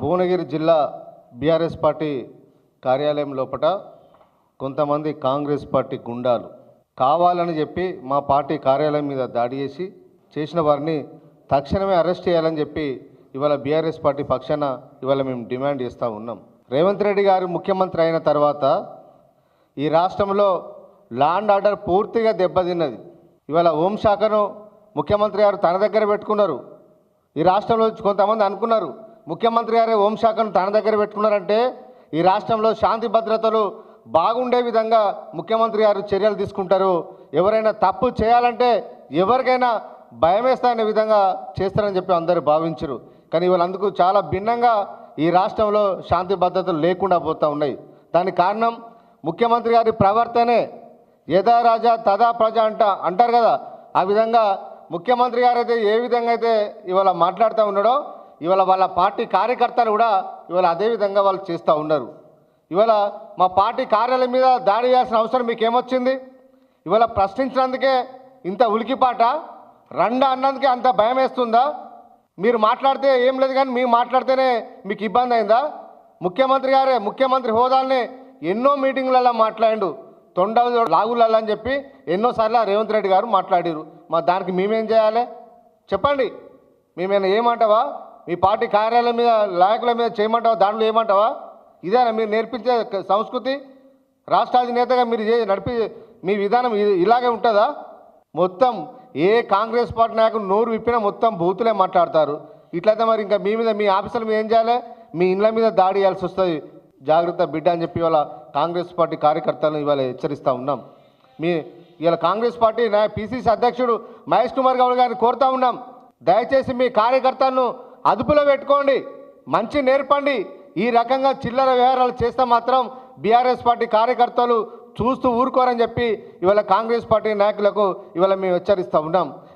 భువనగిరి జిల్లా BRS party కార్యాలయం లోపట కొంతమంది కాంగ్రెస్ పార్టీ గుండాలు కావాలని చెప్పి మా పార్టీ కార్యాలయం మీద దాడి చేసి చేసిన వారిని తక్షణమే అరెస్ట్ చేయాలని చెప్పి ఇవాళ బీఆర్ఎస్ పార్టీ పక్షాన ఇవాళ మేము డిమాండ్ చేస్తూ ఉన్నాం. రేవంత్ రెడ్డి గారు ముఖ్యమంత్రి అయిన తర్వాత ఈ రాష్ట్రంలో ల్యాండ్ ఆర్డర్ పూర్తిగా దెబ్బతిన్నది. ఇవాళ హోంశాఖను ముఖ్యమంత్రి గారు తన దగ్గర పెట్టుకున్నారు. ఈ రాష్ట్రంలో కొంతమంది అనుకున్నారు. ముఖ్యమంత్రి గారి హోంశాఖను తన దగ్గర పెట్టుకున్నారంటే ఈ రాష్ట్రంలో శాంతి భద్రతలు బాగుండే విధంగా ముఖ్యమంత్రి గారు చర్యలు తీసుకుంటారు. ఎవరైనా తప్పు చేయాలంటే ఎవరికైనా భయమేస్తాయనే విధంగా చేస్తారని చెప్పి అందరూ భావించరు. కానీ వీళ్ళందుకు చాలా భిన్నంగా ఈ రాష్ట్రంలో శాంతి భద్రతలు లేకుండా పోతూ ఉన్నాయి. దానికి కారణం ముఖ్యమంత్రి గారి ప్రవర్తనే యథా రాజా తదా ప్రజ అంట అంటారు కదా. ఆ విధంగా ముఖ్యమంత్రి గారు అయితే ఏ విధంగా అయితే ఇవాళ మాట్లాడుతూ ఉన్నాడో ఇవాళ వాళ్ళ పార్టీ కార్యకర్తలు కూడా ఇవాళ అదే విధంగా వాళ్ళు చేస్తూ ఉన్నారు. ఇవాళ మా పార్టీ కార్యాలయం మీద దాడి చేయాల్సిన అవసరం మీకు ఏమొచ్చింది ఇవాళ ప్రశ్నించినందుకే ఇంత ఉలికిపాట రండా అన్నందుకే అంత భయం వేస్తుందా? మీరు మాట్లాడితే ఏం లేదు కానీ మీరు మాట్లాడితేనే మీకు ఇబ్బంది అయిందా? ముఖ్యమంత్రి గారే ముఖ్యమంత్రి హోదాల్ని ఎన్నో మీటింగ్లలో మాట్లాడిండు. తొండలు లాగులలో అని చెప్పి ఎన్నోసార్లు రేవంత్ రెడ్డి గారు మాట్లాడారు. మా దానికి మేమేం చేయాలి? చెప్పండి. మేమైనా ఏమంటావా? మీ పార్టీ కార్యాలయం మీద నాయకుల మీద చేయమంటావా? దాంట్లో ఏమంటావా? ఇదేనా మీరు నేర్పించే సంస్కృతి? రాష్ట్ర అధినేతగా మీరు నడిపి మీ విధానం ఇలాగే ఉంటుందా? మొత్తం ఏ కాంగ్రెస్ పార్టీ నాయకుడు నోరు విప్పినా మొత్తం బూతులే మాట్లాడతారు. ఇట్లయితే మరి ఇంకా మీ మీద మీ ఆఫీసుల మీద ఏం చేయాలి? మీ ఇండ్ల మీద దాడి చేయాల్సి వస్తుంది. జాగ్రత్త బిడ్డ అని చెప్పి ఇవాళ కాంగ్రెస్ పార్టీ కార్యకర్తలను ఇవాళ హెచ్చరిస్తూ ఉన్నాం. మీ ఇవాళ కాంగ్రెస్ పార్టీ నా పిసిసి అధ్యక్షుడు మహేష్ కుమార్ గౌడ్ గారిని కోరుతా ఉన్నాం. దయచేసి మీ కార్యకర్తలను అదుపులో పెట్టుకోండి. మంచి నేర్పండి. ఈ రకంగా చిల్లర వ్యవహారాలు చేస్తే మాత్రం బీఆర్ఎస్ పార్టీ కార్యకర్తలు చూస్తూ ఊరుకోరని చెప్పి ఇవాళ కాంగ్రెస్ పార్టీ నాయకులకు ఇవాళ మేము హెచ్చరిస్తూ ఉన్నాం.